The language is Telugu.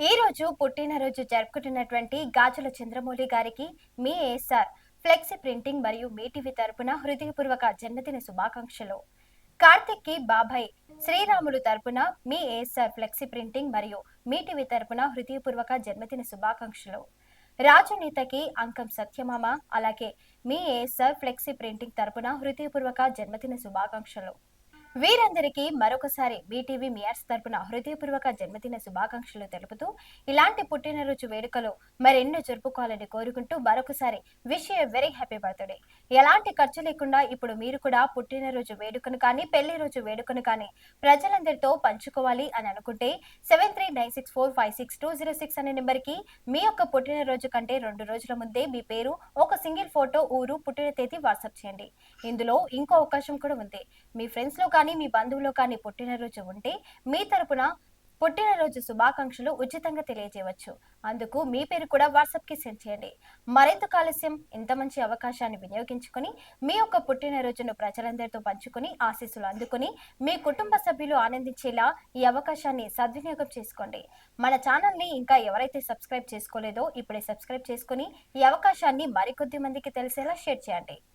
ఈ రోజు పుట్టినరోజు జరుపుకుంటున్నటువంటి గాజుల చంద్రమౌళి గారికి మీ ఏఎస్ఆర్ ఫ్లెక్సీ ప్రింటింగ్ మరియు మీ టీవీ తరపున హృదయపూర్వక జన్మదిన శుభాకాంక్షలు. కార్తిక్కి బాబాయ్ శ్రీరాములు తరపున మీ ఏఎస్ఆర్ ఫ్లెక్సీ ప్రింటింగ్ మరియు మీ టీవీ తరపున హృదయపూర్వక జన్మదిన శుభాకాంక్షలు. రాజునేతకి అంకం సత్యమామ అలాగే మీ ఏఎస్ఆర్ ఫ్లెక్సీ ప్రింటింగ్ తరపున హృదయపూర్వక జన్మదిన శుభాకాంక్షలు. వీరందరికీ మరొకసారి బీటీవీ మియార్స్ తరపున హృదయపూర్వక జన్మదిన శుభాకాంక్షలు తెలుపుతూ ఇలాంటి పుట్టినరోజు వేడుకలు మరెన్నో జరుపుకోవాలని కోరుకుంటూ మరొకసారి wish a very happy birthday. ఎలాంటి ఖర్చు లేకుండా ఇప్పుడు మీరు కూడా పుట్టినరోజు వేడుకను కానీ పెళ్ళి రోజు వేడుకను కానీ ప్రజలందరితో పంచుకోవాలి అని అనుకుంటే seven three nine six four five six two zero six అనే నెంబర్కి మీ యొక్క పుట్టినరోజు కంటే రెండు రోజుల ముందే మీ పేరు ఒక సింగిల్ ఫోటో ఊరు పుట్టిన తేదీ వాట్సాప్ చేయండి. ఇందులో ఇంకో అవకాశం కూడా ఉంది. మీ ఫ్రెండ్స్లో కానీ కానీ మీ బంధువులు కానీ పుట్టినరోజు ఉంటే మీ తరపున పుట్టినరోజు శుభాకాంక్షలు ఉచితంగా తెలియజేయవచ్చు. అందుకు మీ పేరు కూడా వాట్సాప్కి సెండ్ చేయండి. మరింత కాలుష్యం ఇంత మంచి అవకాశాన్ని వినియోగించుకొని మీ యొక్క పుట్టినరోజును ప్రజలందరితో పంచుకొని ఆశీస్సులు అందుకొని మీ కుటుంబ సభ్యులు ఆనందించేలా ఈ అవకాశాన్ని సద్వినియోగం చేసుకోండి. మన ఛానల్ని ఇంకా ఎవరైతే సబ్స్క్రైబ్ చేసుకోలేదో ఇప్పుడే సబ్స్క్రైబ్ చేసుకుని ఈ అవకాశాన్ని మరికొద్ది మందికి తెలిసేలా షేర్ చేయండి.